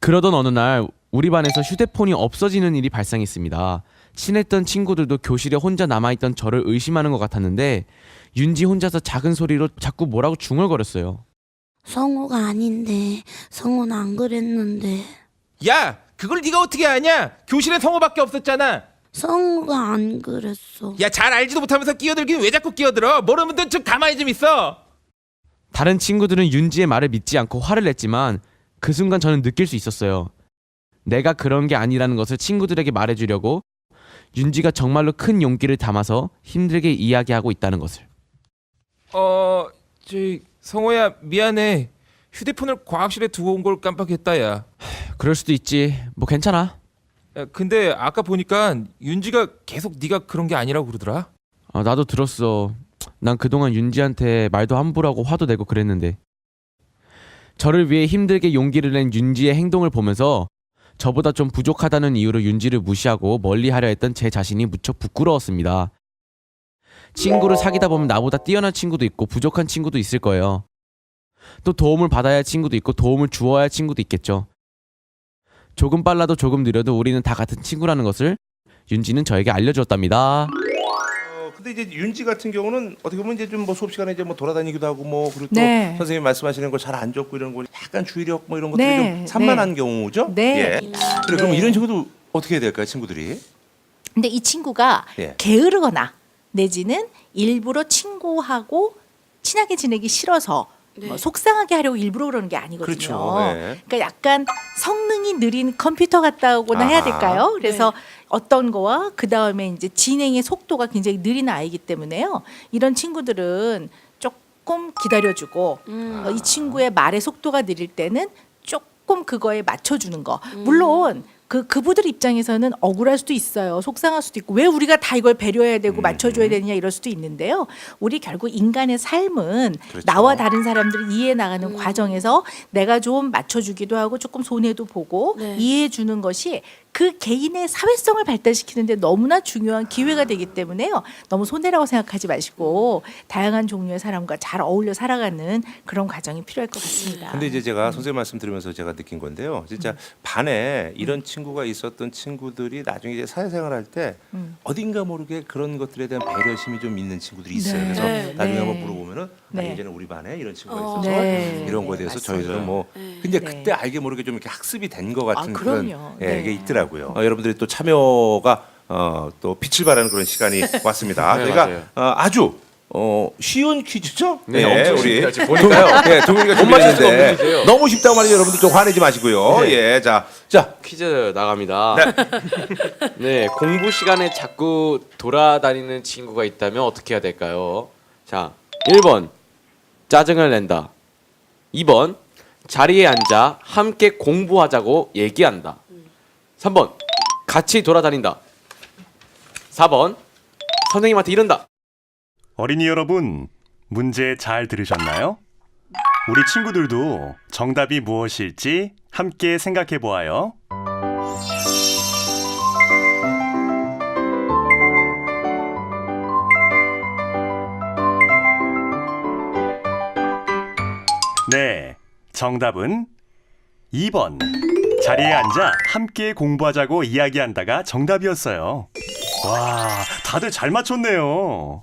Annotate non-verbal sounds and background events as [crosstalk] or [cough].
그러던 어느 날 우리 반에서 휴대폰이 없어지는 일이 발생했습니다. 친했던 친구들도 교실에 혼자 남아있던 저를 의심하는 것 같았는데 윤지 혼자서 작은 소리로 자꾸 뭐라고 중얼거렸어요. 성우가 아닌데 성우는 안 그랬는데 야, 그걸 네가 어떻게 아냐? 교실에 성우밖에 없었잖아. 성우가 안 그랬어. 야, 잘 알지도 못하면서 끼어들긴 왜 자꾸 끼어들어? 모르면 좀 가만히 좀 있어. 다른 친구들은 윤지의 말을 믿지 않고 화를 냈지만 그 순간 저는 느낄 수 있었어요. 내가 그런 게 아니라는 것을 친구들에게 말해주려고 윤지가 정말로 큰 용기를 담아서 힘들게 이야기하고 있다는 것을. 어, 저기 성호야 미안해. 휴대폰을 과학실에 두고 온 걸 깜빡했다 야. 그럴 수도 있지. 뭐 괜찮아. 야, 근데 아까 보니까 윤지가 계속 네가 그런 게 아니라고 그러더라. 아, 나도 들었어. 난 그동안 윤지한테 말도 함부로 하고 화도 내고 그랬는데. 저를 위해 힘들게 용기를 낸 윤지의 행동을 보면서 저보다 좀 부족하다는 이유로 윤지를 무시하고 멀리 하려 했던 제 자신이 무척 부끄러웠습니다. 친구를 사귀다 보면 나보다 뛰어난 친구도 있고 부족한 친구도 있을 거예요. 또 도움을 받아야 할 친구도 있고 도움을 주어야 할 친구도 있겠죠. 조금 빨라도 조금 느려도 우리는 다 같은 친구라는 것을 윤지는 저에게 알려주었답니다. 어, 근데 이제 윤지 같은 경우는 어떻게 보면 이제 좀 뭐 수업 시간에 이제 뭐 돌아다니기도 하고 뭐 그리고 네. 또 선생님 말씀하시는 거잘안 적고 이런 거 약간 주의력 뭐 이런 것들이 네, 좀 산만한 경우죠. 네. 예. 그래 그럼 네. 이런 친구도 어떻게 해야 될까요, 친구들이? 근데 이 친구가 예. 게으르거나 내지는 일부러 친구하고 친하게 지내기 싫어서 뭐 속상하게 하려고 일부러 그러는 게 아니거든요. 그렇죠. 네. 그러니까 약간 성능이 느린 컴퓨터 같다고나 해야. 될까요? 그래서 어떤 거와 그 다음에 이제 진행의 속도가 굉장히 느린 아이기 때문에요. 이런 친구들은 조금 기다려주고 음. 어, 이 친구의 말의 속도가 느릴 때는 조금 그거에 맞춰주는 거. 물론 그 그부들 입장에서는 억울할 수도 있어요. 속상할 수도 있고 왜 우리가 다 이걸 배려해야 되고 맞춰줘야 되느냐 이럴 수도 있는데요. 우리 결국 인간의 삶은 그렇죠. 나와 다른 사람들을 이해해 나가는 과정에서 내가 좀 맞춰주기도 하고 조금 손해도 보고 네. 이해해 주는 것이 그 개인의 사회성을 발달시키는데 너무나 중요한 기회가 되기 때문에요. 너무 손해라고 생각하지 마시고 다양한 종류의 사람과 잘 어울려 살아가는 그런 과정이 필요할 것 같습니다. 근데 이제 제가 선생님 말씀 들으면서 제가 느낀 건데요. 진짜 반에 이런 친구가 있었던 친구들이 나중에 이제 사회생활 할때 음. 어딘가 모르게 그런 것들에 대한 배려심이 좀 있는 친구들이 있어요. 네. 그래서 네. 나중에 네. 한번 물어보면은 아, 네. 이제는 우리 반에 이런 친구가 어. 있어서 네. 이런 네, 거에 대해서 맞습니다. 저희들은 뭐 네. 근데 네. 그때 알게 모르게 좀 이렇게 학습이 된 것 같은 아, 그런 그럼요. 예, 네. 이게 있더라고요. 어, 여러분들이 또 참여가 어, 또 빛을 발하는 그런 시간이 [laughs] 왔습니다. 네, 저희가 맞아요. 어, 아주 어, 쉬운 퀴즈죠? 네, 엄청 우리 쉽습니다. 지금 보니까요. 네, 동훈이가 못 맞출 수가 없는 준비했는데 퀴즈예요. 너무 쉽다고 말이죠. 여러분들 좀 화내지 마시고요. 네. 예, 자, 자, 퀴즈 나갑니다. 네. [laughs] 공부 시간에 자꾸 돌아다니는 친구가 있다면 어떻게 해야 될까요? 자, 1번 짜증을 낸다. 2번 자리에 앉아 함께 공부하자고 얘기한다. 3번 같이 돌아다닌다. 4번 선생님한테 이른다. 어린이 여러분, 문제 잘 들으셨나요? 우리 친구들도 정답이 무엇일지 함께 생각해 보아요. 네, 정답은 2번. 자리에 앉아 함께 공부하자고 이야기한다가 정답이었어요. 와, 다들 잘 맞췄네요.